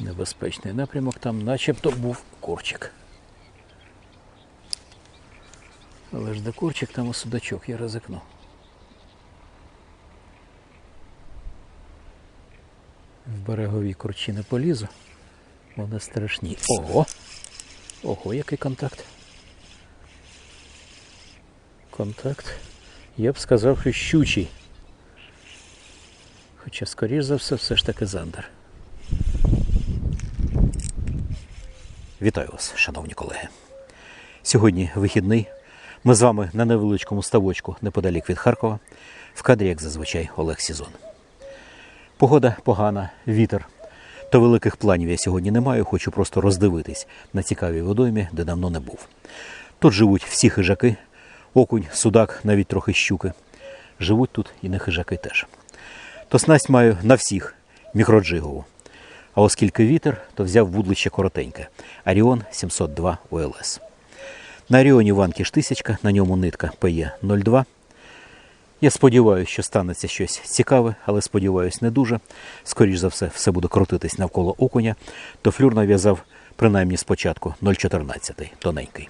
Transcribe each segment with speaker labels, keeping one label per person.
Speaker 1: Небезпечний напрямок, там начебто був курчик. Але ж де курчик, там і судачок, я ризикну. В берегові курчі не полізу. Вони страшні. Ого! Ого, який контакт. Контакт. Я б сказав, що щучий. Хоча, скоріш за все, все ж таки зандер. Вітаю вас, шановні колеги. Сьогодні вихідний. Ми з вами на невеличкому ставочку неподалік від Харкова. В кадрі, як зазвичай, Олег Сізон. Погода погана, вітер. То великих планів я сьогодні не маю, хочу просто роздивитись на цікавій водоймі, де давно не був. Тут живуть всі хижаки, окунь, судак, навіть трохи щуки. Живуть тут і не хижаки теж. То снасть маю на всіх мікроджигову. А оскільки вітер, то взяв вудлище коротеньке. Аріон 702 ОЛС. На Аріоні ванкіш тисячка, на ньому нитка PE 02. Я сподіваюся, що станеться щось цікаве, але сподіваюся, не дуже. Скоріш за все, все буде крутитись навколо окуня, то флюр нав'язав принаймні спочатку 0,14, тоненький.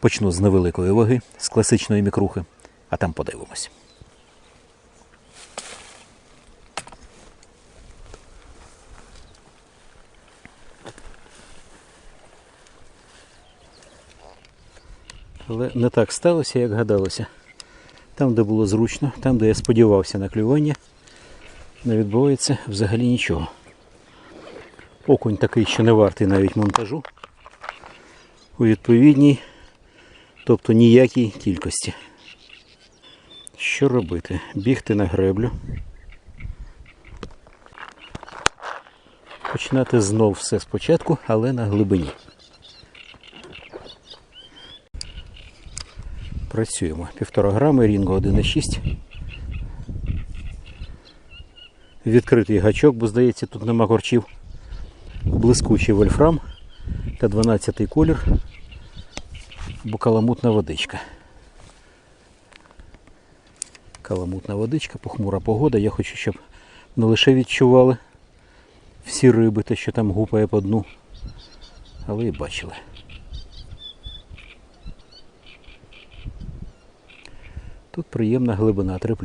Speaker 1: Почну з невеликої ваги, з класичної мікрухи, а там подивимось. Але не так сталося, як гадалося. Там, де було зручно, там, де я сподівався на клювання, не відбувається взагалі нічого. Окунь такий, що не вартий навіть монтажу. У відповідній, тобто ніякій кількості. Що робити? Бігти на греблю. Починати знов все спочатку, але на глибині. Працюємо. Півтора грами, рінго 1,6. Відкритий гачок, бо здається, тут нема корчів. Блискучий вольфрам та 12-й колір, бо каламутна водичка. Каламутна водичка, похмура погода. Я хочу, щоб не лише відчували всі риби, те, що там гупає по дну, але і бачили. Тут приємна глибина 3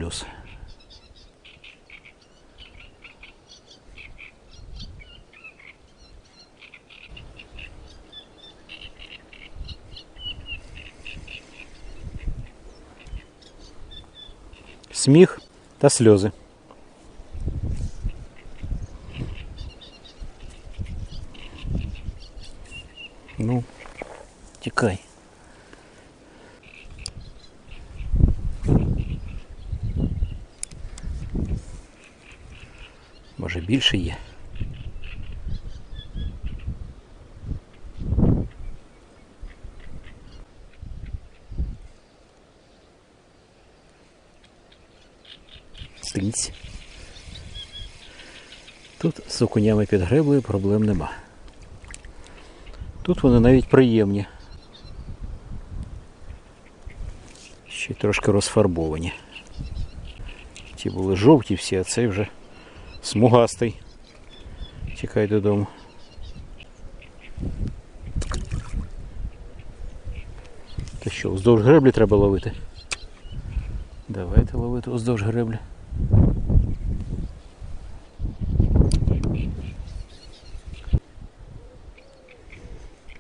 Speaker 1: Сміх та сльози. Ну, тікай. Може більше є. Стинць. Тут з окунями під греблею проблем нема. Тут вони навіть приємні. Ще трошки розфарбовані. Ті були жовті всі, а цей вже смугастий. Тікай додому. Та що, вздовж греблі треба ловити? Давайте ловити вздовж греблі.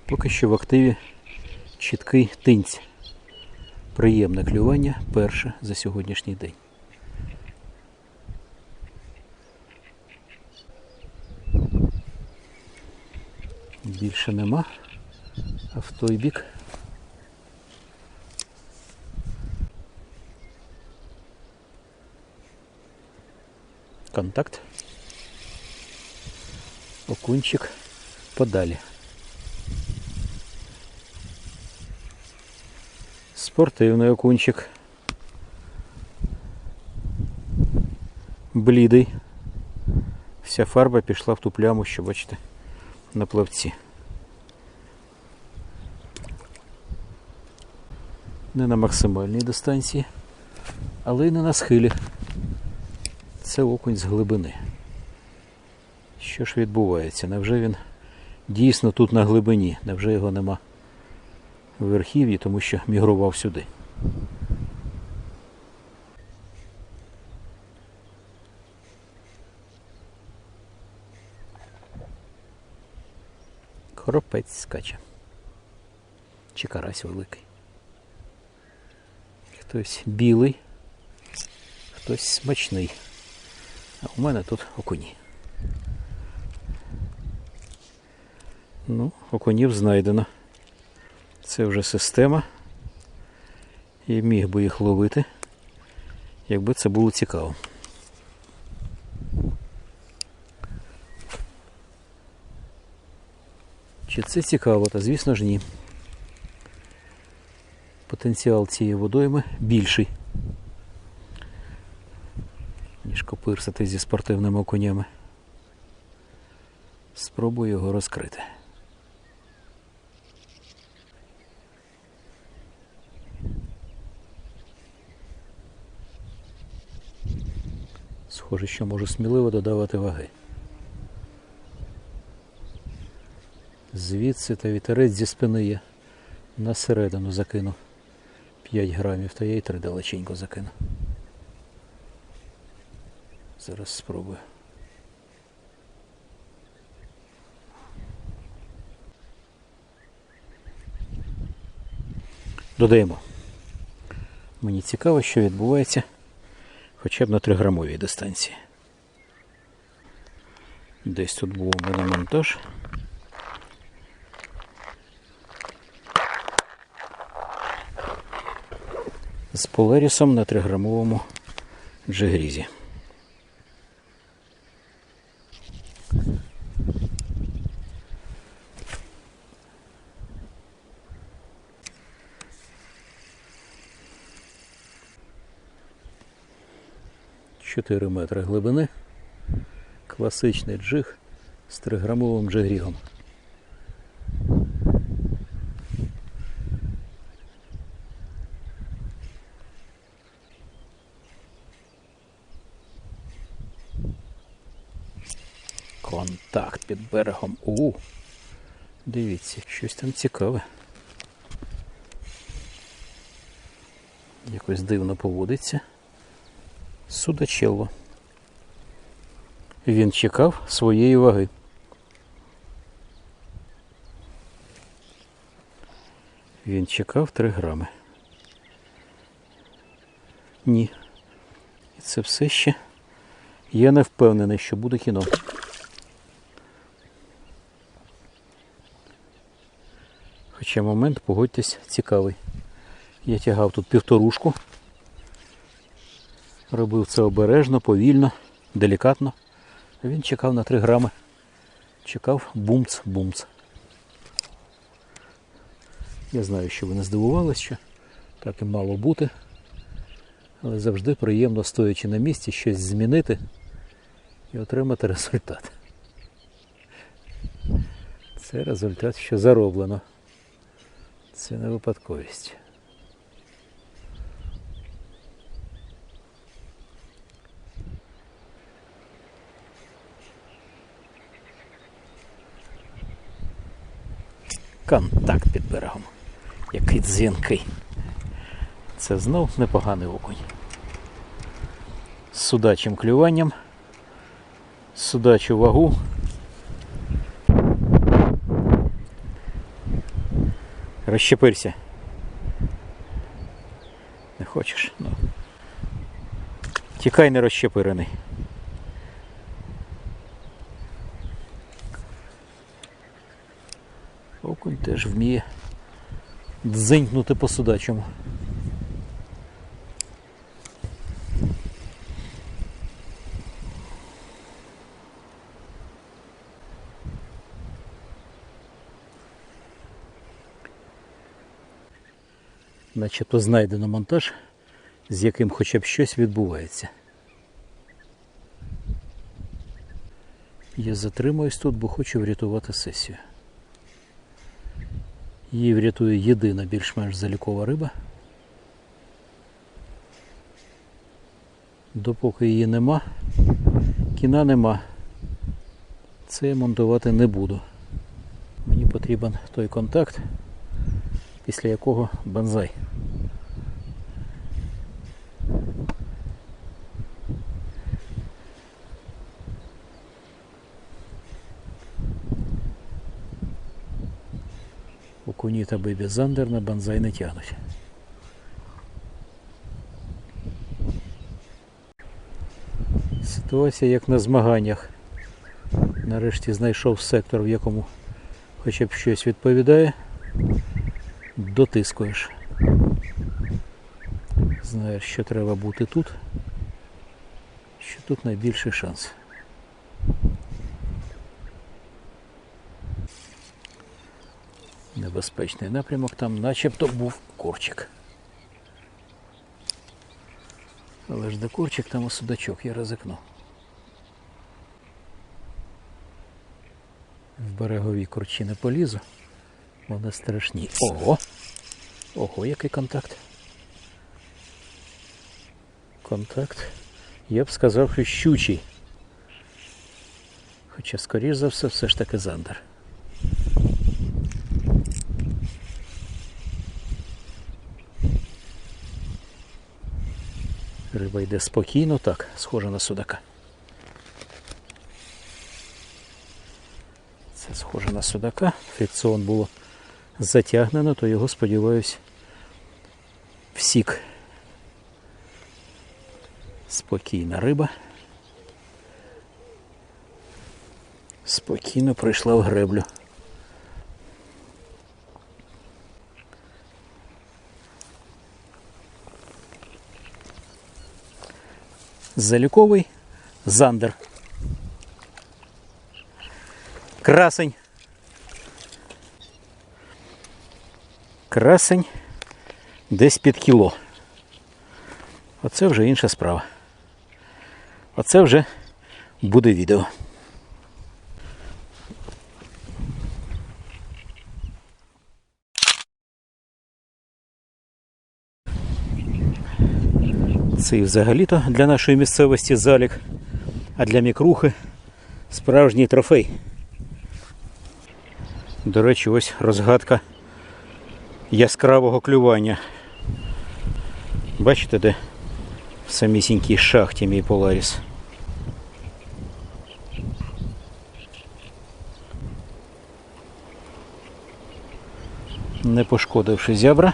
Speaker 1: Поки що в активі чіткий тинць. Приємне клювання перше за сьогоднішній день. Більше нема. А в той бік. Контакт. Окунчик подалі. Спортивний окунчик. Блідий. Вся фарба пішла в ту пляму, що бачите на плавці. Не на максимальній дистанції, але й не на схилі. Це окунь з глибини. Що ж відбувається? Невже він дійсно тут на глибині? Невже його нема в верхів'ї, тому що мігрував сюди? Коропець скаче. Чи карась великий. Хтось білий, хтось смачний. А у мене тут окуні. Ну, окунів знайдено. Це вже система. І міг би їх ловити, якби це було цікаво. Чи це цікаво? Та звісно ж ні. Потенціал цієї водойми більший, ніж копирсати зі спортивними окунями. Спробую його розкрити. Схоже, що можу сміливо додавати ваги. Звідси та вітерець зі спини є. На середину закину 5 грамів, та я й 3 далеченько закину. Зараз спробую. Додаємо. Мені цікаво, що відбувається хоча б на 3 грамовій дистанції. Десь тут був мене монтаж. З полерісом на 3-грамовому джигрізі. Чотири метри глибини. Класичний джиг з 3-грамовим джигрігом. Контакт під берегом. У. Дивіться, щось там цікаве. Якось дивно поводиться. Судачелло. Він чекав своєї ваги. Він чекав 3 грами. Ні. І це все ще. Я не впевнений, що буде кіно. Хоча момент, погодьтесь, цікавий. Я тягав тут півторушку. Робив це обережно, повільно, делікатно. Він чекав на 3 грами. Чекав бумц-бумц. Я знаю, що ви не здивувалися, що так і мало бути. Але завжди приємно, стоячи на місці, щось змінити і отримати результат. Це результат, що зароблено. Це не випадковість. Контакт під берегом. Який дзвінкий. Це знов непоганий окунь. З судачим клюванням. Судачу вагу. Розщепирся. Не хочеш? Ну. Тікай не розщепирений. Окунь теж вміє дзинькнути по судачому. Начебто знайдено монтаж, з яким хоча б щось відбувається. Я затримуюсь тут, бо хочу врятувати сесію. Її врятує єдина більш-менш залікова риба. Допоки її нема, кіна нема. Це я монтувати не буду. Мені потрібен той контакт, після якого банзай. Окуні та бебі зандер на банзай не тягнуть. Ситуація як на змаганнях. Нарешті знайшов сектор, в якому хоча б щось відповідає. Дотискуєш. Знаєш, що треба бути тут. Що тут найбільший шанс. Небезпечний напрямок, там начебто був корчик. Але ж де корчик, там і судачок, я ризикну. В берегові корчі не полізу. Вони страшні. Ого! Ого, який контакт. Контакт. Я б сказав, що щучий. Хоча, скоріш за все, все ж таки зандер. Риба йде спокійно, так, схожа на судака. Це схоже на судака. Фрикціон було затягнено, то його, сподіваюсь, всік. Спокійна риба. Спокійно прийшла в греблю. Заліковий зандер. Красень. Красень десь під кіло. Оце вже інша справа. Оце вже буде відео. Це і взагалі-то для нашої місцевості залік, а для мікрухи справжній трофей. До речі, ось розгадка яскравого клювання. Бачите, де в самісінькій шахті мій Поларіс. Не пошкодивши зябра,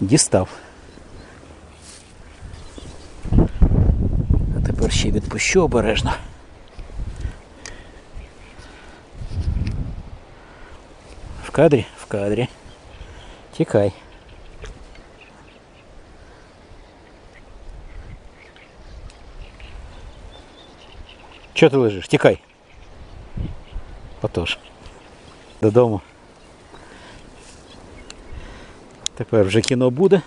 Speaker 1: дістав. А тепер ще відпущу обережно. В кадрі? В кадрі. Тікай. Чого ти лежиш? Тікай. Отож. Додому. Тепер вже кіно буде,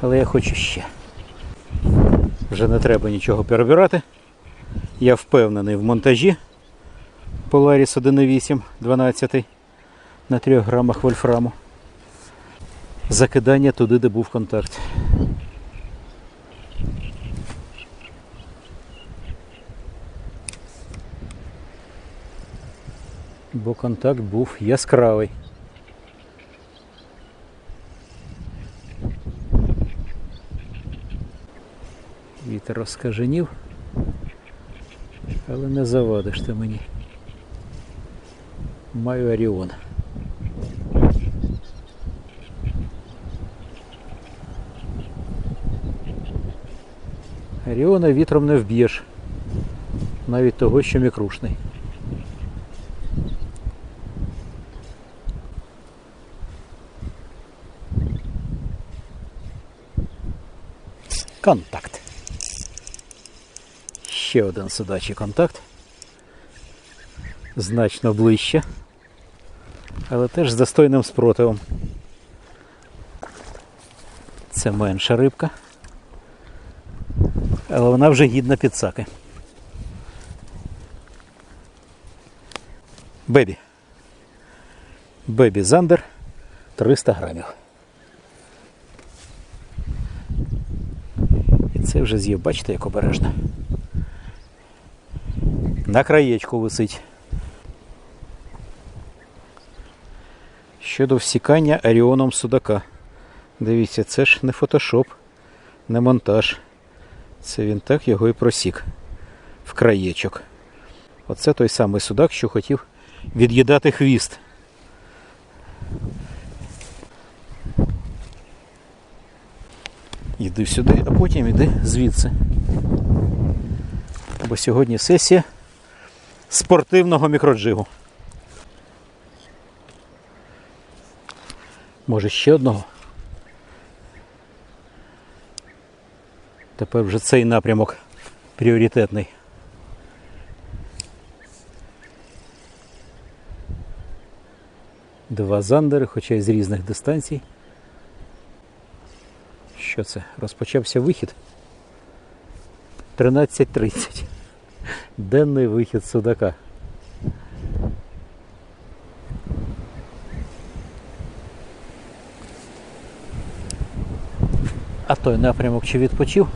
Speaker 1: але я хочу ще. Вже не треба нічого перебирати. Я впевнений в монтажі Polaris 1.8 12 на 3 грамах вольфраму. Закидання туди, де був контакт. Бо контакт був яскравий. Вітер розкаженів, але не завадиш ти мені. Маю Оріон. Оріона вітром не вб'єш. Навіть того, що мікрушний. Контакт. Ще один судачий контакт. Значно ближче, але теж з достойним спротивом. Це менша рибка, але вона вже гідна підсаки. Бебі. Бебі Зандер 300 грамів. І це вже з'їв, бачите, як обережно. На краєчку висить. Щодо всікання аріоном судака. Дивіться, це ж не фотошоп, не монтаж. Це він так його і просік в краєчок. Оце той самий судак, що хотів від'їдати хвіст. Іди сюди, а потім іди звідси. Бо сьогодні сесія спортивного мікроджигу. Може ще одного? Тепер вже цей напрямок пріоритетний. Два зандери, хоча й з різних дистанцій. Що це? Розпочався вихід. 13.30. Денний вихід судака. А той напрямок чи відпочив?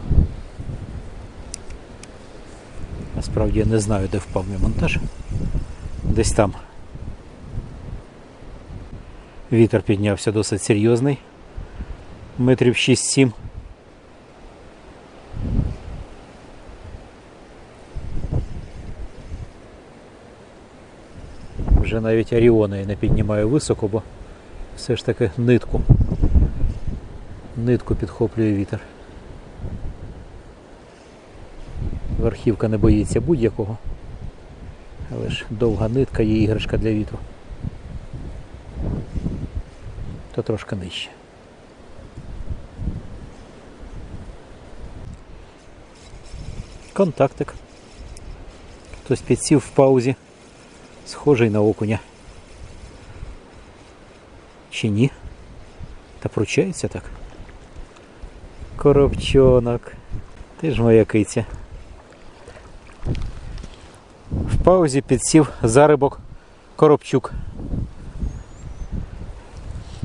Speaker 1: Насправді я не знаю, де впав мій монтаж. Десь там. Вітер піднявся досить серйозний. Метрів 6-7. Вже навіть Оріона я не піднімаю високо, бо все ж таки нитку. Нитку підхоплює вітер. Верхівка не боїться будь-якого. Але ж довга нитка є іграшка для вітру. То трошки нижче. Контактик. Хтось підсів в паузі. Схожий на окуня. Чи ні? Та пручається так. Коробчонок. Ти ж моя киця. В паузі підсів зарибок Коробчук.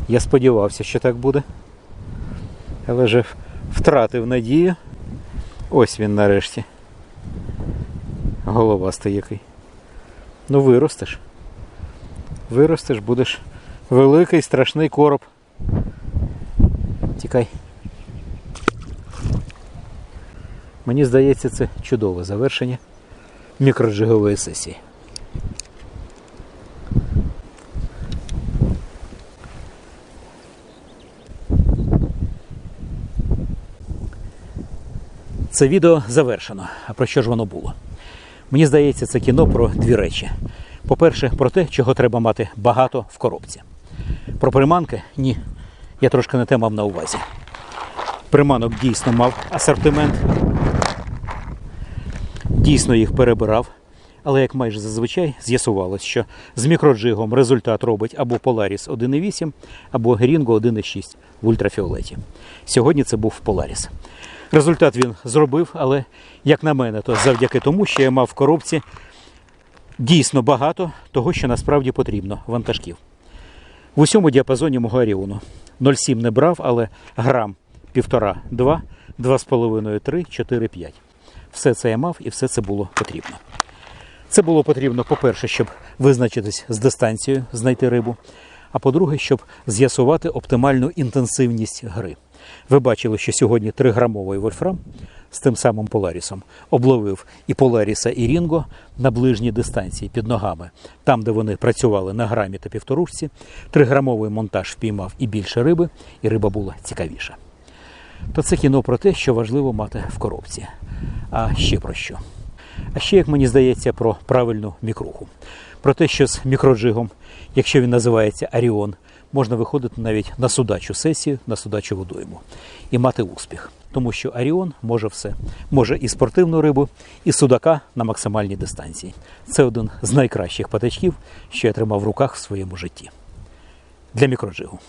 Speaker 1: Я сподівався, що так буде. Але вже втратив надію. Ось він нарешті. Головастий який. Ну виростеш. Виростеш, будеш великий страшний короб. Тікай. Мені здається, це чудове завершення мікроджигової сесії. Це відео завершено. А про що ж воно було? Мені здається, це кіно про дві речі. По-перше, про те, чого треба мати багато в коробці. Про приманки? Ні. Я трошки не те мав на увазі. Приманок дійсно мав асортимент. Дійсно їх перебирав. Але як майже зазвичай з'ясувалось, що з мікроджигом результат робить або Polaris 1.8, або Ringo 1.6 в ультрафіолеті. Сьогодні це був Polaris. Результат він зробив, але, як на мене, то завдяки тому, що я мав в коробці дійсно багато того, що насправді потрібно вантажків. В усьому діапазоні мого Оріону. 0,7 не брав, але грам 1,5, 2, 2,5, 3, 4, 5. Все це я мав і все це було потрібно. Це було потрібно, по-перше, щоб визначитись з дистанцією, знайти рибу. А по-друге, щоб з'ясувати оптимальну інтенсивність гри. Ви бачили, що сьогодні 3-грамовий вольфрам з тим самим Поларісом обловив і Поларіса, і Рінго на ближній дистанції під ногами, там, де вони працювали на грамі та півторушці. 3-грамовий монтаж впіймав і більше риби, і риба була цікавіша. То це кіно про те, що важливо мати в коробці. А ще про що? А ще, як мені здається, про правильну мікруху. Про те, що з мікроджигом, якщо він називається Аріон, можна виходити навіть на судачу сесію, на судачу водойму і мати успіх. Тому що Аріон може все. Може і спортивну рибу, і судака на максимальній дистанції. Це один з найкращих патачків, що я тримав в руках в своєму житті. Для мікроджигу.